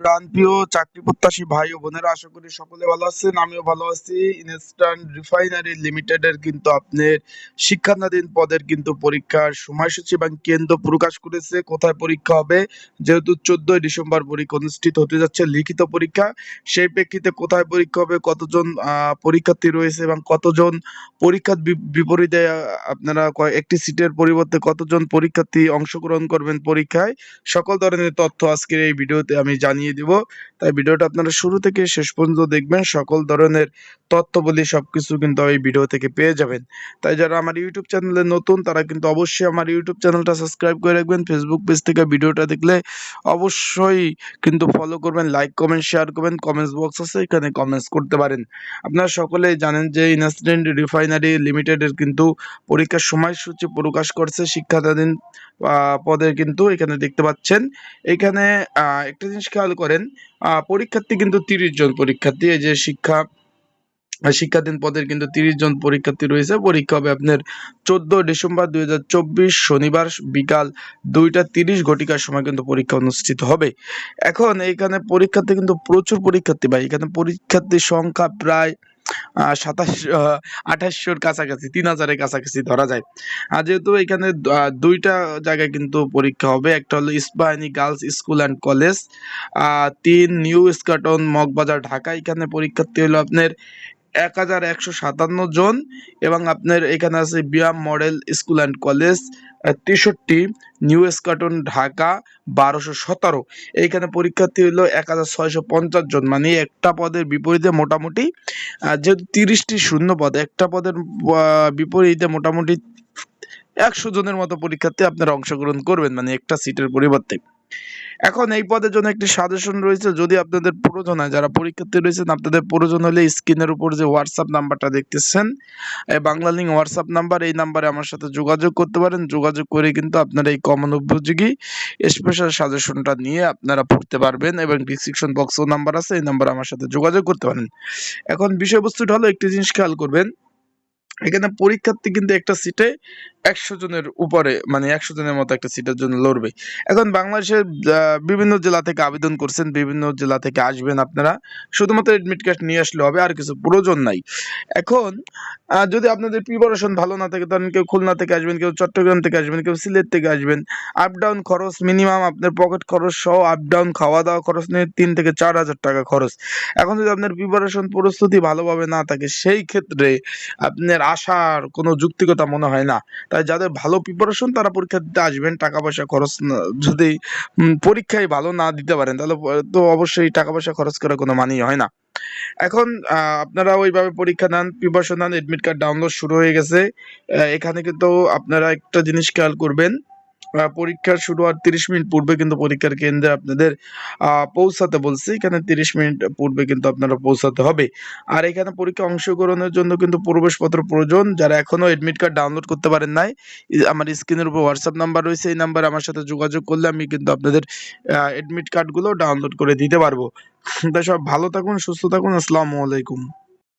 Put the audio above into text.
প্রাণপ্রিয় চাকরি প্রত্যাশী ভাই ও বোনেরা, আশা করি সকলে ভালো আছেন, আমিও ভালো আছি। ইনস্ট্যান্ট রিফাইনারি লিমিটেড এর কিন্তু আপনার শিক্ষান্তাধীন পদের কিন্তু পরীক্ষার সময়সূচি এবং কেন্দ্র প্রকাশ করেছে। কোথায় পরীক্ষা হবে? যেহেতু চোদ্দই ডিসেম্বর পরীক্ষা অনুষ্ঠিত হতে যাচ্ছে লিখিত পরীক্ষা। সেই প্রেক্ষিতে কোথায় পরীক্ষা হবে, কতজন পরীক্ষার্থী রয়েছে এবং কতজন পরীক্ষার বিপরীতে আপনারা একটি সিটের পরিবর্তে কতজন পরীক্ষার্থী অংশগ্রহণ করবেন পরীক্ষায়? সকল ধরনের তথ্য আজকের এই ভিডিওতে আমি জানিয়ে দিব। তাই ভিডিওটা আপনারা শুরু থেকে শেষ পর্যন্ত দেখবেন। সকল ধরনের তথ্য সব কিছু কিন্তু এই ভিডিও থেকে পেয়ে যাবেন। তাই যারা আমার ইউটিউব চ্যানেলে নতুন, তারা কিন্তু অবশ্যই আমার ইউটিউব চ্যানেলটা সাবস্ক্রাইব করে রাখবেন। ফেসবুক পেজ থেকে ভিডিওটা দেখলে অবশ্যই কিন্তু ফলো করবেন লাইক কমেন্ট শেয়ার করবেন। কমেন্টস বক্স আছে, এখানে কমেন্টস করতে পারেন। আপনারা সকলেই জানেন যে ইনস্ট্যান্ট রিফাইনারি লিমিটেডের কিন্তু পরীক্ষার সময়সূচি প্রকাশ করছে শিক্ষাদান পদের কিন্তু এখানে দেখতে পাচ্ছেন। এখানে একটা জিনিস খেয়াল করেন পরীক্ষার্থী কিন্তু তিরিশ জন পরীক্ষার্থী। এই যে শিক্ষা শিক্ষাধীন পদের কিন্তু তিরিশ জন পরীক্ষার্থী রয়েছে। পরীক্ষা হবে আপনার চোদ্দ ডিসেম্বর দুই হাজার চব্বিশ শনিবার বিকাল দুইটা তিরিশ ঘটিকার সময় কিন্তু পরীক্ষা অনুষ্ঠিত হবে। এখন এখানে পরীক্ষার্থী কিন্তু প্রচুর পরীক্ষার্থী ভাই। এখানে পরীক্ষার্থীর সংখ্যা প্রায় সাতাশ আঠাশশোর কাছাকাছি, তিন হাজারের কাছাকাছি ধরা যায়। আর যেহেতু এখানে দুইটা জায়গায় কিন্তু পরীক্ষা হবে, একটা হলো Ispahani girls school and college তিন নিউ স্কাটন মগবাজার ঢাকা। এখানে পরীক্ষার্থী হলো আপনার এক হাজার একশো সাতান্ন জন এবং আপনার এখানে আছে BIAM model school and college তেষট্টি, নিউ স্কাটন, ঢাকা, বারোশো সতেরো। এইখানে পরীক্ষার্থী হলো এক হাজার ছয়শো পঞ্চাশ জন। মানে একটা পদের বিপরীতে মোটামুটি যেহেতু তিরিশটি শূন্য পদ, একটা পদের বিপরীতে মোটামুটি একশো জনের মতো পরীক্ষার্থী আপনারা অংশগ্রহণ করবেন মানে একটা সিটের পরিবর্তে। এখন এই পদের জন্য একটি সাজেশন রয়েছে। যদি আপনাদের প্রয়োজন হয়, যারা পরীক্ষার্থী রয়েছেন, আপনাদের প্রয়োজন হলে স্ক্রিনের উপর যে হোয়াটসঅ্যাপ নাম্বারটা দেখতেছেন, এই বাংলা লিঙ্ক হোয়াটসঅ্যাপ নাম্বার এই নাম্বারে আমার সাথে যোগাযোগ করতে পারেন। যোগাযোগ করে কিন্তু আপনারা এই কমন উপযোগী স্পেশাল সাজেশনটা নিয়ে আপনারা পড়তে পারবেন এবং ডিসক্রিপশন বক্সও নাম্বার আছে, এই নাম্বারে আমার সাথে যোগাযোগ করতে পারেন। এখন বিষয়বস্তুটা হলো একটি জিনিস খেয়াল করবেন। এখানে পরীক্ষার্থী কিন্তু একটা সিটে একশো জনের উপরে মানে একশো জনের মতো একটা সিটের জন্য লড়বে। এখন বাংলাদেশের বিভিন্ন জেলা থেকে আবেদন করছেন, বিভিন্ন জেলা থেকে আসবেন আপনারা। শুধুমাত্র এডমিট কার্ড নিয়ে আসলে হবে, আর কিছু প্রয়োজন নাই। এখন যদি আপনাদের প্রিপারেশন ভালো না থাকে, ধরেন কেউ খুলনা থেকে আসবেন, কেউ চট্টগ্রাম থেকে আসবেন, কেউ সিলেট থেকে আসবেন আপ ডাউন খরচ মিনিমাম আপনার পকেট খরচ সহ আপ ডাউন খাওয়া দাওয়া খরচ নিয়ে তিন থেকে চার হাজার টাকা খরচ। এখন যদি আপনার প্রিপারেশন প্রস্তুতি ভালোভাবে না থাকে, সেই ক্ষেত্রে আপনার আসার কোনো যুক্তিকতা মনে হয় না। যাদের ভালো প্রিপারেশন তারা পরীক্ষা দিতে আসবেন। টাকা পয়সা খরচ যদি পরীক্ষায় ভালো না দিতে পারেন, তাহলে তো অবশ্যই টাকা পয়সা খরচ করার কোনো মানেই হয় না। এখন আপনারা ওইভাবে পরীক্ষা নেন প্রিপারেশন নেন এডমিট কার্ড ডাউনলোড শুরু হয়ে গেছে। এখানে কিন্তু আপনারা একটা জিনিস খেয়াল করবেন পরীক্ষা শুরু হওয়ার তিরিশ মিনিট পূর্বে কিন্তু পরীক্ষার কেন্দ্রে আপনাদের পৌঁছাতে বলছি। এখানে তিরিশ মিনিট পূর্বে কিন্তু আপনারা পৌঁছাতে হবে। আর এখানে পরীক্ষা অংশগ্রহণের জন্য কিন্তু প্রবেশপত্র প্রয়োজন। যারা এখনও এডমিট কার্ড ডাউনলোড করতে পারেন নাই আমার স্ক্রিনের উপর হোয়াটসঅ্যাপ নাম্বার রয়েছে, এই নাম্বারে আমার সাথে যোগাযোগ করলে আমি কিন্তু আপনাদের এডমিট কার্ডগুলো ডাউনলোড করে দিতে পারব। তাই সব ভালো থাকুন, সুস্থ থাকুন, আসসালামু আলাইকুম।